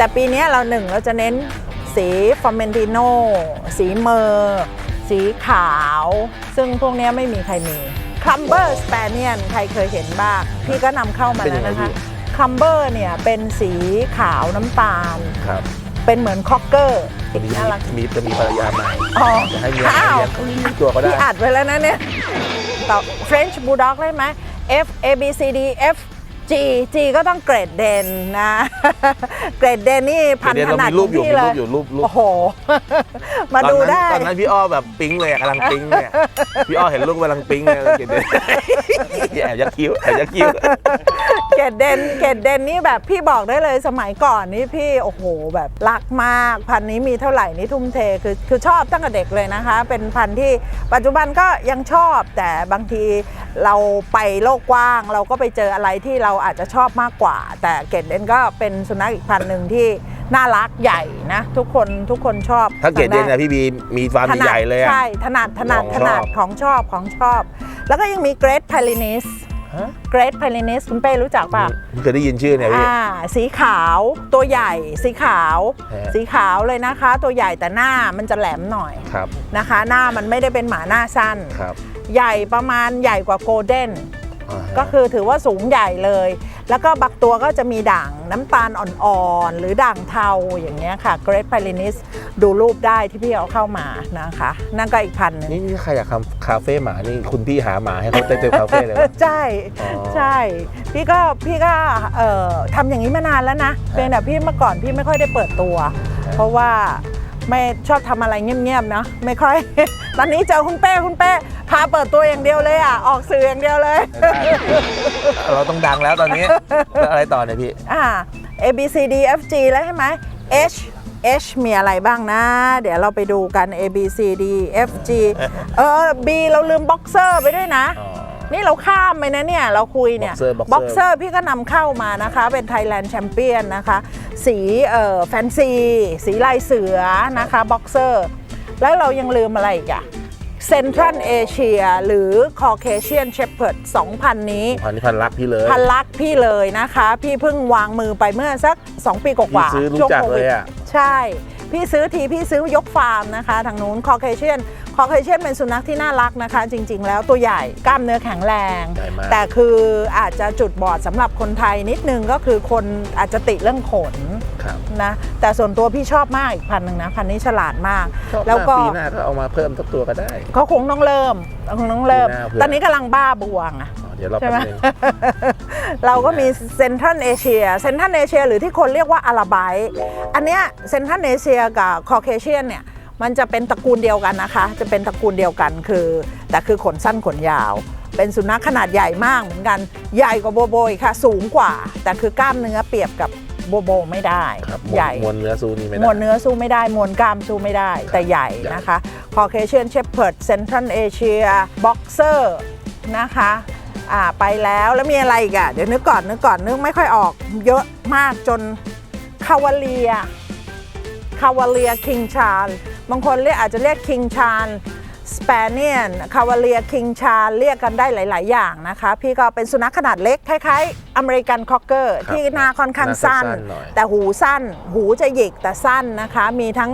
แต่ปีเนี้ยเราหนึ่งเราจะเน้นสีฟอร์เมนติโนสีเมอร์สีขาว ซึ่งพวกเนี้ยไม่มีใครมีคัมเบอร์สเปเนียนใครเคยเห็นบ้าง พี่ก็นำเข้ามาเป็นยัแล้วงไงนะคะพี่คัมเบอร์เนี่ยเป็นสีขาวน้ำตาล ครับเป็นเหมือนคอกเกอร์วันนี้น่ารักมีจะมีภรรยาใหม่อ๋อจะให้เมียอ้าวเมียตัวก็ได้พี่อัดไว้แล้วนะเนี่ยต่อ French Bulldog ได้ไหม F A B C D F G G ก็ต้องเกรดเดนนะ เกรดเดนนี่พันเดี๋ยวถเรานัดมีรูปอยู่ขงพี่มีเลรูยปอยู่รูปรูปโอ้โห มาตอนดูนั้นได้ ตอนนั้นพี่อ้อแบบปิ๊งเลยอะกำลังปิ๊งเลยอะพี่อ้อเห็นลูกกำลังปิ๊งเลยเดี๋ยวแอบยักคิ้วแอบยักคิ้ว เกรดเดนเกรดเดนนี่แบบพี่บอกได้เลยสมัยก่อนนี่พี่โอ้โหแบบรักมาก พันธุ์นี้มีเท่าไหร่นี่ทุ่มเทคือคือชอบตั้งแต่เด็กเลยนะคะ เป็นพันธุ์ที่ปัจจุบันก็ยังชอบแต่บางทีเราไปโลกกว้าง เราก็ไปเจออะไรที่เราอาจจะชอบมากกว่า แต่เกรดเดนก็เป็นสุนัขอีกพันธุ์หนึ่งที่น่ารักใหญ่นะทุกคนทุกคนชอบถ้าเกรดเด่นนะพี่บีมีฟาร์มถนัดใหญ่เลยอะใช่ถนัดถนัดของชอบถนัดของชอบของชอบ แล้วก็ยังมีเกรดพาลินิสฮะ เกรดพาลินิสคุณเป้รู้จักป่ะไม่เคยได้ยินชื่อเนี่ยพี่อ่าสีขาวตัวใหญ่สีขาวฮะสีขาวเลยนะคะ ตัวใหญ่แต่หน้ามันจะแหลมหน่อยครับนะคะ หน้ามันไม่ได้เป็นหมาหน้าสั้นครับใหญ่ประมาณใหญ่กว่าโกลเด้นอ่าฮะก็คือถือว่าสูงใหญ่เลย แล้วก็บางตัวก็จะมีด่างน้ำตาลอ่อนๆ หรือด่างเทาอย่างเงี้ยค่ะเกรดพาลินิสดูรูปได้ที่พี่เอาเข้ามานะคะ นั่นก็อีกพันหนึงนี่นี่ใครอยากทำคาเฟ่หมานี่คุณพี่หาหมาให้เขาเต็มเต็มคาเฟ่เลยวะใช่อ๋อ ใช่ พี่ก็พี่ก็เอ่อทำอย่างนี้มานานแล้วนะเพียงแต่พี่เมื่อก่อนพี่ไม่ค่อยได้เปิดตัว เพราะว่าไม่ชอบทำอะไรเงียบๆนะไม่ค่อย ตอนนี้เจอคุณเป้คุณเป้ พาเปิดตัวอย่างเดียวเลยอะ ออกสื่ออย่างเดียวเลย เราต้องดังแล้วตอนนี้แล้วอะไรต่อเนี่ยพี่ อ่า A B C D F G แล้วใช่ไหม H H มีอะไรบ้างนะ เดี๋ยวเราไปดูกัน A B C D F G เออ B เราลืมบ็อกเซอร์ไปด้วยนะอ๋อนี่เราข้ามไปนะเนี่ย เราคุยเนี่ย Boxer Boxer บ็อกเซอร์พี่ก็นำเข้ามานะคะ เป็น Thailand Champion นะคะ สีเอ่อแฟนซี สีลายเสือนะคะบ็อกเซอร์ แล้วเรายังลืมอะไรอีกอะ เซนทรัลเอเชียหรือ Caucasian Shepherd 2,000 นี้ พันนี่พันรักพี่เลยพันลักพี่เลยนะคะ พี่เพิ่งวางมือไปเมื่อสัก 2 ปีกว่าพี่ซื้อรู้ช่วงจักโคเลวิดยอะใช่ พี่ซื้อทีพี่ซื้อยกฟาร์มนะคะทางนู้นคอเคเชียนคอเคเชียนเป็นสุนัขที่น่ารักนะคะ จริง ๆ แล้วตัวใหญ่กล้ามเนื้อแข็งแรง ใหญ่มาก แต่คืออาจจะจุดบอดสำหรับคนไทยนิดนึงก็คือคนอาจจะติเรื่องขนครับนะแต่ส่วนตัวพี่ชอบมากอีกพันหนึ่งนะพันนี้ฉลาดมากชอบแล้วมากก็ ปีหน้าก็เอามาเพิ่มสักตัวก็ได้ เขาคงต้องเริ่มคงต้องเริ่ม ปีหน้าเผื่อ ตอนนี้กำลังบ้าบวงอะ อ๋อเดี๋ยวเราใช่แป๊ไหมบนึง เราก็มีเซนทรัลเอเชียเซนทรัลเอเชียหรือที่คนเรียกว่าอาราไบอันเนี้ยเซนทรัลเอเชียกับคอเคเชียนเนี่ยมันจะเป็นตระกูลเดียวกันนะคะ จะเป็นตระกูลเดียวกันคือ แต่คือขนสั้นขนยาว เป็นสุนัขขนาดใหญ่มากเหมือนกันใหญ่กว่าโบโบอีกค่ะ สูงกว่า แต่คือกล้ามเนื้อเปรียบกับโบโบไม่ได้ครับใหญ่มวลเนื้อซูนี่ไม่มได้วลเนื้อสู้ไม่ได้มวลกล้ามสู้ไม่ได้ แต่ใหญ่ใหญ่นะคะ Caucasian Shepherd Central Asia Boxer นะคะ อ่าไปแล้วแล้วมีอะไรอีกอะเดี๋ยวนึกก่อนนึกก่อนนึกไม่ค่อยออกเยอะมากจนคาวาเลียคาวาเลียคิงชาลบางคนเรียกอาจจะเรียกคิงชาลสเปเนียนคาวาเลียคิงชาเรียกกันได้หลาย ๆ อย่างนะคะ พี่ก็เป็นสุนัขขนาดเล็กคล้ายๆอเมริกันคอกเกอร์ครับที่หน้าค่อนข้างหน้าสั้นสั้นๆหน่อยแต่หูสั้น หูจะหยิกแต่สั้นนะคะ มีทั้ง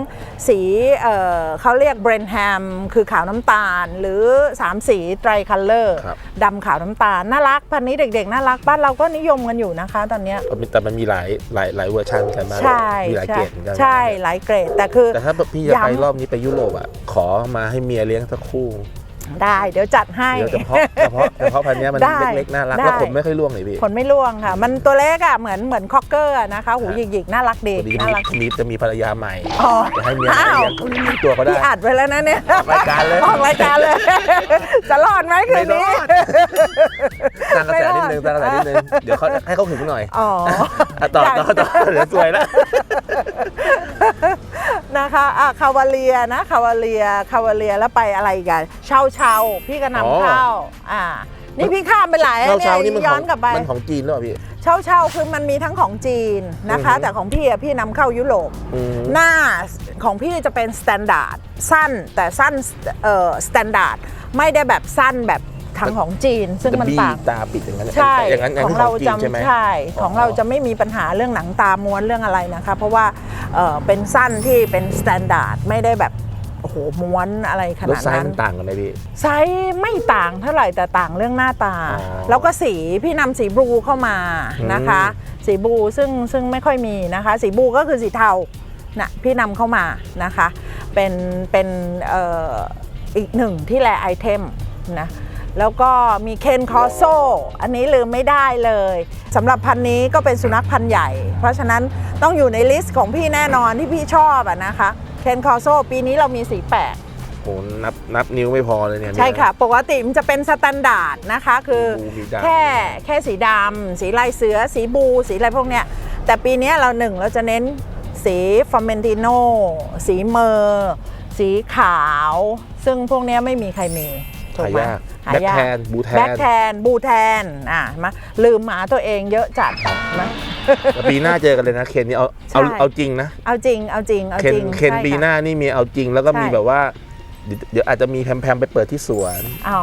สีเอ่อเขาเรียกเบรนแฮมคือขาวน้ำตาล หรือ 3 สีไตรคัลเลอร์ครับดำขาวน้ำตาล น่ารักพันนี้เด็กๆ น่ารัก บ้านเราก็นิยมกันอยู่นะคะตอนเนี้ยแต่มันมีหลายหลายหลายเวอร์ชันกันมากใช่มีหลายเกรดเหมือนกันใช่หลายเกรดแต่คือแต่ถ้าพี่จะไปย้ำรอบนี้ไปยุโรปอะขอมาให้เมียเลี้ยงสักคู่ ได้เดี๋ยวจัดให้ เดี๋ยวเฉพาะเฉพาะเฉพาะพันธุ์เนี้ยมันได้เล็กๆน่ารักได้ แล้วผมไม่ค่อยร่วงเลยพี่ผลไม่ร่วงค่ะ มันตัวเล็กอะเหมือนเหมือนคอกเกอร์อะนะคะ หูหยิกๆน่ารักดีพอดีน่ารักมีมีจะมีภรรยาใหม่อ๋อจะให้เมียอ้าวเลี้ยงตัวก็ได้ พี่อัดไว้แล้วนะเนี่ยออกรายการเลย ออกรายการเลย จะรอดไหมคืไม่นรนี้อดสร้างกระแสนิดนึงสร้างกระแสนิดนึงเดี๋ยวเขาให้เขาหึงหน่อยอ๋อ อะต่อต่อต่อเดี๋ยวสวยแล้ว นะคะอะคาวาเลียนะคาวาเลียคาวาเลียแล้วไปอะไรอีกันเชาเชาพี่ก็อ๋นำอเข้าอ่านี่พี่ข้ามไปหลายเช้าเนี่เช้ายนี่มันย้ขออนงกลับไปมันของจีนหรือเปล่าพี่เชาเชาคือมันมีทั้งของจีนนะคะอือฮึแต่ของพี่อะพี่นำเข้ายุโรปอืมหน้าของพี่จะเป็นสแตนดาร์ดสั้นแต่สั้นเอ่อสแตนดาร์ดไม่ได้แบบสั้นแบบ ทางของจีน ซึ่งจะมันบี้ต่างตาปิดอย่างนั้นใช่อย่างนั้นอย่างของนั้นเราของจีนใช่ไหมจะใช่อ๋อของเราจะไม่มีปัญหาเรื่องหนังตาม้วนเรื่องอะไรนะคะ เพราะว่าเอ่อเป็นสั้นที่เป็นสแตนดาร์ดไม่ได้แบบโอ้โหม้วนอะไรขรถนาดไซส์นั้นมันต่างกันไหมพี่ไซส์ไม่ต่างเท่าไหร่แต่ต่างเรื่องหน้าตาอ๋อแล้วก็สีพี่นำสีบลูเข้ามานะคะ สีบลูซึ่งซึ่งไม่ค่อยมีนะคะ สีบลูก็คือสีเทานะพี่นำเข้ามานะคะ เป็นเป็นเอ่ออีกหนึ่งที่แลไอเทมนะ แล้วก็มีเคนคอโซอันนี้ลืมไม่ได้เลยสำหรับพันธุ์นี้ก็เป็นสุนัขพันธุ์ใหญ่ เพราะฉะนั้นต้องอยู่ในลิสต์ของพี่แน่นอนที่พี่ชอบอะนะคะเคนคอโซปีนี้เรามีสีแปดโหนับนับนิ้วไม่พอเลยเนี่ยใช่ค่ะ ปกติมันจะเป็นสแตนดาร์ดนะคะ คือบูมีดำแค่แค่สีดำสีลายเสือ สีบู สีอะไรพวกเนี้ยแต่ปีเนี้ยเราหนึ่งเราจะเน้นสีฟอร์เมนติโนสีเมอร์ สีขาว ซึ่งพวกเนี้ยไม่มีใครมี ถูกหาไหมยากหาแบ็คยากแทนบูแทแบ็นคแทนบูแทนอะมาลืมหมาตัวเองเยอะจัดมา แล้วปีหน้าเจอกันเลยนะเคนนี่เอาเอาใช่ เอาจริงนะเอาจริงเอาจริงเอาเคนจริงเคนใช่ปีค่ะหน้านี่มีเอาจริงแล้วก็ใช่มีแบบว่า เดี๋ยวเดี๋ยวอาจจะมีแพมๆไปเปิดที่สวน อ๋อ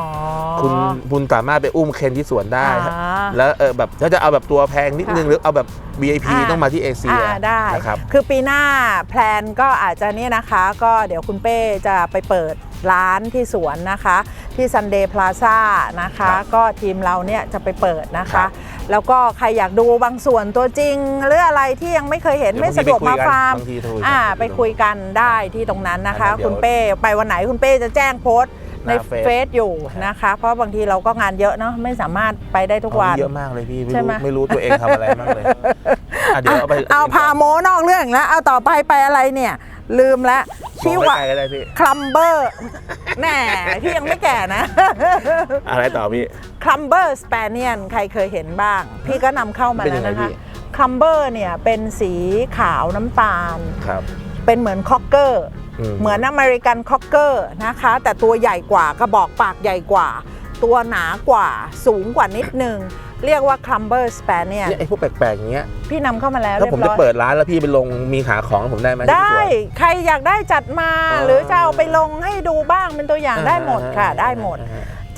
คุณคุณสามารถไปอุ้มเคนที่สวนได้ อ่าแล้วเออแบบถ้าจะเอาแบบตัวแพงนิดนึงค่ะหรือเอาแบบ VIP อ่า ต้องมาที่เอเชียอ่าได้นะครับ คือปีหน้าแพลนก็อาจจะเนี่ยนะคะ ก็เดี๋ยวคุณเป้จะไปเปิดร้านที่สวนนะคะ ที่ Sunday Plaza นะคะครับก็ทีมเราเนี่ยจะไปเปิดนะครัคะ บ แล้วก็ใครอยากดูบางส่วนตัวจริง หรืออะไรที่ยังไม่เคยเห็นเดี๋ยวไม่สะดวกมาฟาร์มบางทีโทรคุยกันอ่าไปคุยกันได้ที่ตรงนั้นนะคะอันนั้นเดี๋ยวคุณเป้ไปวันไหนคุณเป้จะแจ้งโพสต์หในน้าเฟซเฟซอยู่นะคะ เพราะบางทีเราก็งานเยอะเนาะไม่สามารถไปได้ทุกวันเยอะมากเลยพี่ไม่ใช่รู้ไหมไม่รู้ตัวเองทำอะไรมากเลยอะเดี๋ยวเอาไปเอาพาโมนอกเรื่องแล้วเอาต่อไปไปอะไรเนี่ย ลืมแล้ว มชื่องอว่าไกลๆก็ได้พี่คลัมเบอร์แหน่พี่ยังไม่แก่นะ อะไรต่อพี่คลัมเบอร์สเปเนียนใครเคยเห็นบ้าง พี่ก็นำเข้ามาเป็นแล้ยัวงไงนะคะพี่คลัมเบอร์เนี่ยเป็นสีขาวน้ำตาลครับเป็นเหมือนคอกเกอร์อืมเหมือนอเมริกันคอกเกอร์นะคะ แต่ตัวใหญ่กว่ากระบอกปากใหญ่กว่า ตัวหนากว่าสูงกว่านิดนึง เรียกว่าคลัมเบอร์สเปเนียนเนี่ยไอ้พวกแปลกๆอย่างเงี้ยพี่นำเข้ามาแล้วถ้าเรียผมบจะร้อย เปิดร้านแล้วพี่ไปลงมีขายของให้ผมได้ไหมที่ได้สวน ใครอยากได้จัดมาอ๋อหรือจะเอาไปลงให้ดูบ้างเป็นตัวอย่างได้หมดค่ะ ได้หมด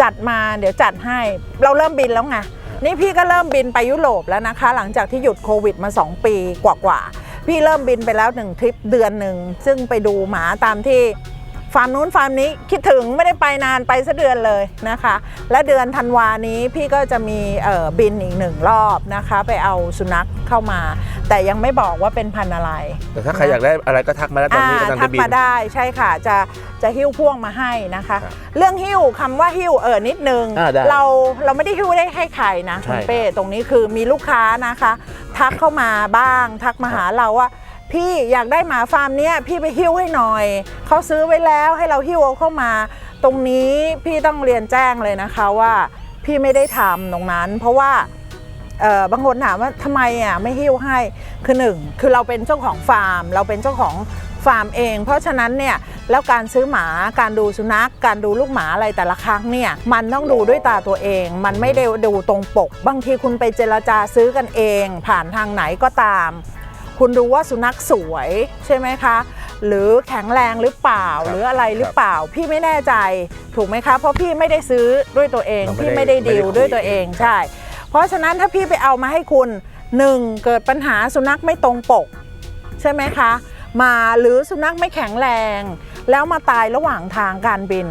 จัดมาเดี๋ยวจัดให้เราเริ่มบินแล้วไงนี่พี่ก็เริ่มบินไปยุโรปแล้วนะคะ หลังจากที่หยุดโควิดมา 2 ปีกว่าๆพี่เริ่มบินไปแล้วหนึ่งทริปเดือนหนึ่งซึ่งไปดูหมาตามที่ ฟาร์มนู้นฟาร์มนี้คิดถึงไม่ได้ไปนานไปสักเดือนเลยนะคะ และเดือนธันวานี้พี่ก็จะมีเอ่อบินอีกหนึ่งรอบนะคะ ไปเอาสุนัขเข้ามา แต่ยังไม่บอกว่าเป็นพันธุ์อะไร แต่ถ้าใครอยากได้อะไรก็ทักมาแล้วตอนนี้กำลังทัจะกบินมาได้ใช่ค่ะจะจะหิ้วพ่วงมาให้นะคะครับเรื่องหิ้วคำว่าหิ้วเออนิดนึงอ่าได้เราเราไม่ได้หิ้วได้ให้ใครนะใช่คุณเป้ครับตรงนี้คือมีลูกค้านะคะ ทักเข้ามาบ้าง ทักมาหาเราว่า พี่อยากได้หมาฟาร์มเนี้ยพี่ไปหิ้วให้หน่อย เขาซื้อไว้แล้วให้เราหิ้วเอาเข้ามา ตรงนี้พี่ต้องเรียนแจ้งเลยนะคะว่า พี่ไม่ได้ทำตรงนั้น เพราะว่าเอ่อบางคนถามว่าทำไมอะไม่หิ้วให้คือหนึ่งคือเราเป็นเจ้าของฟาร์ม เราเป็นเจ้าของฟาร์มเอง เพราะฉะนั้นเนี่ยแล้วการซื้อหมาการดูสุนัข การดูลูกหมาอะไรแต่ละครั้งเนี่ยมันต้องดูด้วยตาตัวเอง มันไม่ได้ดูตรงปก บางทีคุณไปเจรจาซื้อกันเอง ผ่านทางไหนก็ตาม คุณดูว่าสุนัขสวยใช่ไหมคะ หรือแข็งแรงหรือเปล่าครับหรืออะไรหรือเปล่า พี่ไม่แน่ใจถูกไหมคะ เพราะพี่ไม่ได้ซื้อด้วยตัวเองเราไม่พี่ได้ไม่ได้ไม่ได้ดีลคุยด้วยตัวเองใช่ เพราะฉะนั้นถ้าพี่ไปเอามาให้คุณหนึ่งเกิดปัญหาสุนัขไม่ตรงปก ใช่ไหมคะ มาหรือสุนัขไม่แข็งแรง แล้วมาตายระหว่างทางการบิน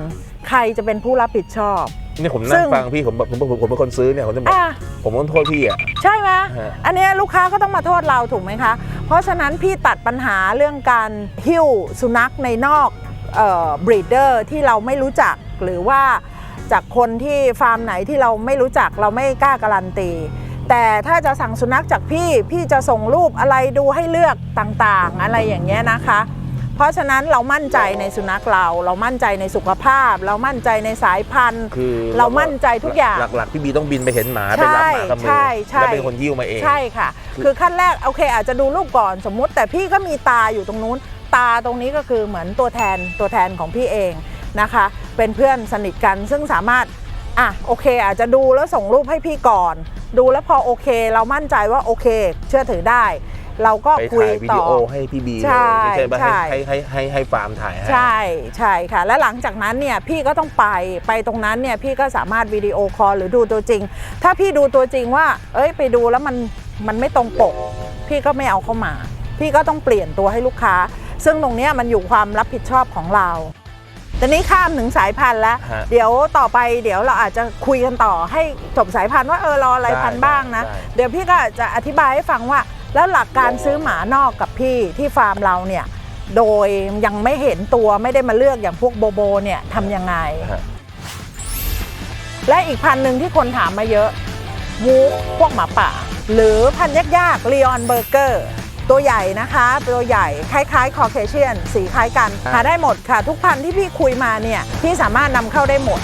ใครจะเป็นผู้รับผิดชอบ นี่ผมซึ่นั่งง ฟังพี่ผมผมผมผมผมเป็นคนซื้อเนี่ยผมจะบอกอะ ผมต้องโทษพี่อะ ใช่ไหมฮะ อันเนี้ยลูกค้าก็ต้องมาโทษเราถูกไหมคะ เพราะฉะนั้นพี่ตัดปัญหาเรื่องการหิ้วสุนัขในนอกบรีดเดอร์ที่เราไม่รู้จักหรือว่าจากคนที่ฟาร์มไหนที่เราไม่รู้จักเราไม่กล้าการันตี แต่ถ้าจะสั่งสุนัขจากพี่พี่จะส่งรูปอะไรดูให้เลือกต่างๆ อะไรอย่างเงี้ยนะคะ เพราะฉะนั้นเรามั่นใจในสุนัขเรา เรามั่นใจในสุขภาพ เรามั่นใจในสายพันธุ์ คือเรามั่นใจทุกอย่างหลักๆพี่บีต้องบินไปเห็นหมาไปรับหมากับมือใช่ใช่แล้วเป็นคนยิ้วมาเองใช่ค่ะ คือขั้นแรกโอเค อาจจะดูรูปก่อนสมมุติ แต่พี่ก็มีตาอยู่ตรงนู้น ตาตรงนี้ก็คือเหมือนตัวแทนตัวแทนของพี่เองนะคะ เป็นเพื่อนสนิทกันซึ่งสามารถอะโอเค อาจจะดูแล้วส่งรูปให้พี่ก่อน ดูแล้วพอโอเค เรามั่นใจว่าโอเค เชื่อถือได้ เราก็ไปคุยถ่ายวิต่ดีอ โอให้พี่บีใช่เลยไม่ใช่ว่าใช่ให้ให้ให้ให้ให้ฟาร์มถ่ายให้ ใช่ใช่ค่ะ และหลังจากนั้นเนี่ยพี่ก็ต้องไปไปตรงนั้นเนี่ยพี่ก็สามารถวิดีโอคอลหรือดูตัวจริง ถ้าพี่ดูตัวจริงว่า เอ้ยไปดูแล้วมันมันไม่ตรงปก พี่ก็ไม่เอาเข้ามา พี่ก็ต้องเปลี่ยนตัวให้ลูกค้า ซึ่งตรงเนี้ยมันอยู่ความรับผิดชอบของเราแต่นี้ข้ามถึงสายพันธุ์แล้ว ฮะ เดี๋ยวต่อไปเดี๋ยวเราอาจจะคุยกันต่อให้จบสายพันธุ์ว่าเออรออะไรได้พันธุ์บ้างนะ ได้ เดี๋ยวพี่ก็จะอธิบายให้ฟังว่า แล้วหลักการซื้อหมานอกกับพี่ที่ฟาร์มเราเนี่ย โดยยังไม่เห็นตัวไม่ได้มาเลือกอย่างพวกโบโบเนี่ยทำยังไงฮะและอีกพันหนึ่งที่คนถามมาเยอะวูฟพวกหมาป่า หรือพันธุ์ยากๆลีออนเบอร์เกอร์ตัวใหญ่นะคะ ตัวใหญ่คล้ายๆคอเคเชียน สีคล้ายกันหาได้หมดค่ะ ทุกพันธุ์ที่พี่คุยมาเนี่ย พี่สามารถนำเข้าได้หมด